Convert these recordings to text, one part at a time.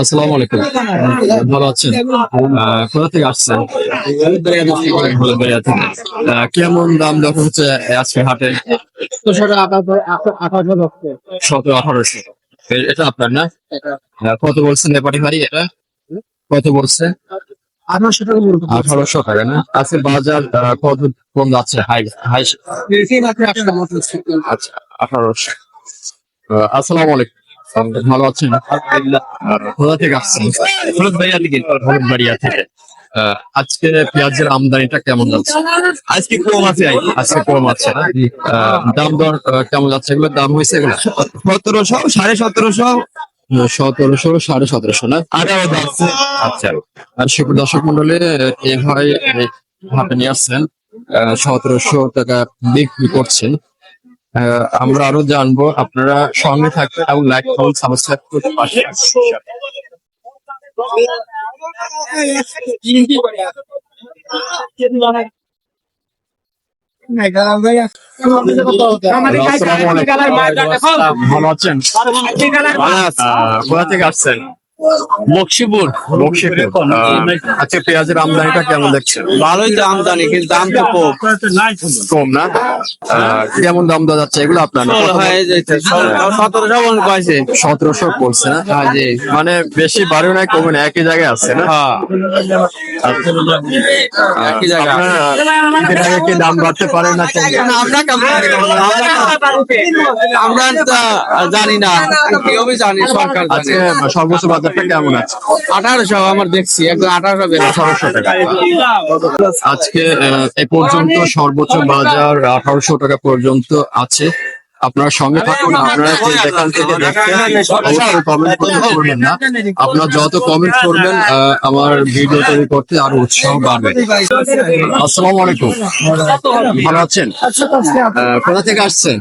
আসসালামু আলাইকুম। ভালো আছেন? কোথা থেকে আসছেন? কেমন দাম দর হচ্ছে আজকে হাটে? সতেরো আঠারোশো। এটা আপনার না? কত বলছেন নেপালি ভাই এটা? কত বলছে? আঠারোশো টাকা না? আজকে বাজার কত কম যাচ্ছে? হাই হাই। আচ্ছা আঠারোশো। আসসালামু আলাইকুম। ভালো আছেন? কোথা থেকে আসছেন? হলুদবাড়িয়া থেকে। আজকে পেঁয়াজের আমদানিটা কেমন যাচ্ছে? আজকে কম আছে আজকে কম আছে দাম দর কেমন যাচ্ছে? এগুলোর দাম হয়েছে এগুলো? সতেরোশো সাড়ে সতেরোশো। সতেরোশো সাড়ে সতেরোশো না? আঠারো যাচ্ছে। আচ্ছা। আর সুপ্র দর্শক মন্ডলে এ ভাই এই হাটে নিয়ে আসছেন সতেরোশো টাকা বিক্রি করছেন। আমরা আরও জানব। আপনারা সঙ্গে থাকবেন এবং লাইক করুন সাবস্ক্রাইব করতে পাশে ভালো আছেন? কোথা থেকে আসছেন? বক্সিপুর আচ্ছা পেঁয়াজের আমদানিটা কেমন দেখছেন? ভালোই তো আমদানি কিন্তু দাম তো কম। কম না? কেমন দাম দেওয়া যাচ্ছে? এগুলো আপনার না? কত হয়ে যাচ্ছে সতেরোশো কয়েছে সতেরোশো বলছে না? হ্যাঁ মানে বেশি বাড়িও নাই কমে না একই জায়গায় আছে না? হ্যাঁ। একই জায়গা। আপনারা ঈদের আগে কি দাম বাড়তে পারে না আমরা জানি না জানি সরকার জানে। সর্বোচ্চ বাজারটা কেমন আছে? আঠারোশো আমার দেখছি একদম আঠারোশো আঠারোশো টাকা। আজকে এ পর্যন্ত সর্বোচ্চ বাজার আঠারোশো টাকা পর্যন্ত আছে। আপনার সঙ্গে থাকুন আপনারা যে যেখান থেকে দেখছেন অবশ্যই কমেন্ট করতে ভুলবেন না। আপনারা যত কমেন্ট করবেন আমার ভিডিও তৈরি করতে আরও উৎসাহ বাড়বে। আসসালামু আলাইকুম। ভালো আছেন? কোথা থেকে আসছেন?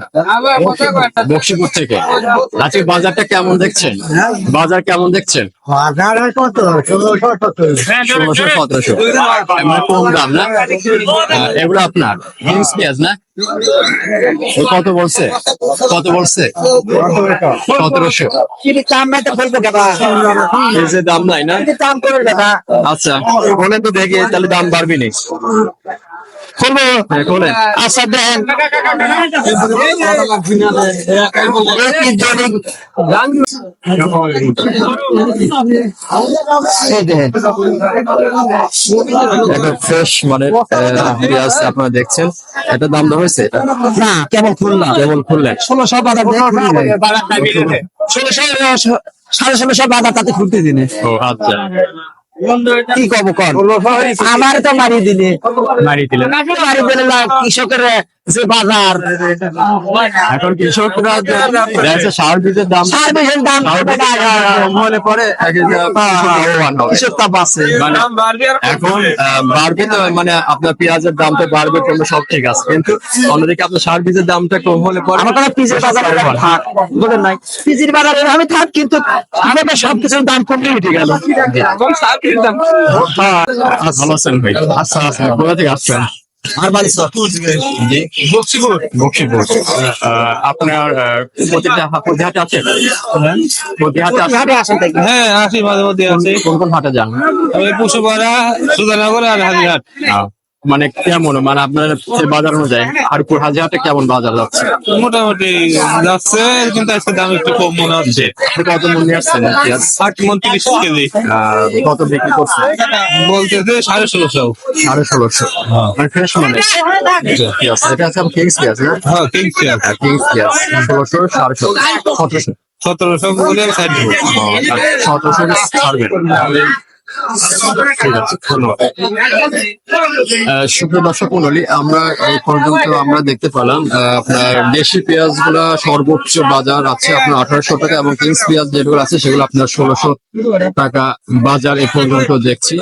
বক্সিপুর থেকে। আজকে বাজারটা কেমন দেখছেন? বাজার কেমন দেখছেন? ষোলোশো সতেরোশো। মানে কম দাম না? এগুলো আপনার। হিংস পেঁয়াজ না? কত বলছে? কত বলছে? সতেরোশো। এই যে দাম নাই না? আচ্ছা বলেন তো দেখি তাহলে দাম বাড়বি নি। করব হ্যাঁ আচ্ছা ফ্রেশ মানে আপনারা দেখছেন। এটা দাম দেওয়া হয়েছে এটা? না কেমন কেবল খুললেন ষোলোশো বাধা ষোলোশো সাড়ে ষোলোশো বাধা তাতে খুলতে দিনে। ও আচ্ছা। কি কব কর আমার তো মারি দিলে। মারি দিলেন মারি দিলে না কৃষকের যে বাজার। এখন কৃষকরা সার বীজের দাম সার দাম হলে পরে। কৃষক তা বাঁচে। মানে এখন বাড়বে তো মানে আপনার পেঁয়াজের দামটা বাড়বে কমবে সব ঠিক আছে। কিন্তু অন্যদিকে আপনার সার বীজের দামটা কম হলে পরে আমার কোনো পিসের বাজার থাক নাই। পিসির বাজারে আমি থাক কিন্তু আমাদের সবকিছুর দাম কমে উঠে গেল। হ্যাঁ, ভালো আছেন ভাই আচ্ছা আচ্ছা কোথা থেকে আসছেন বাড়ি বক্সিপুর বক্সিপুর আহ, আপনার প্রতিটা হাটে আছে হাটে আসেন। হ্যাঁ মাঝে মধ্যে আছে কোন কোন হাটে যান? ওই পশুপাড়া সুধানগর আর হাজিরহাট। মানে কেমন? মানে আপনার বাজার অনুযায়ী হারপুর হাজারটা কেমন বাজার যাচ্ছে? মোটামুটি যাচ্ছে কিন্তু আজকে দাম একটু কম মনে হচ্ছে। কত মূল্যে আসছেন ষাট মন তিরিশ কেজি কত বিক্রি করছেন বলতেছে সাড়ে ষোলোশো। সাড়ে ষোলোশো। মানে ফ্রেশ মানে? পেঁয়াজ এটা আছে কিংস পেঁয়াজ না? হ্যাঁ কিনছি আর কিংস পেঁয়াজ ষোলোশো সাড়ে ষোলো সতেরোশো। সতেরোশো বলে ষাট। দেবো সতেরোশো ছাড়বেন। আমরা এই পর্যন্ত আমরা দেখতে পেলাম আপনার দেশি পেঁয়াজগুলা সর্বোচ্চ বাজার আছে আপনার আঠারোশো টাকা এবং কিংস পেঁয়াজ যেগুলো আছে সেগুলো আপনার ষোলোশো টাকা বাজার এ পর্যন্ত দেখছি।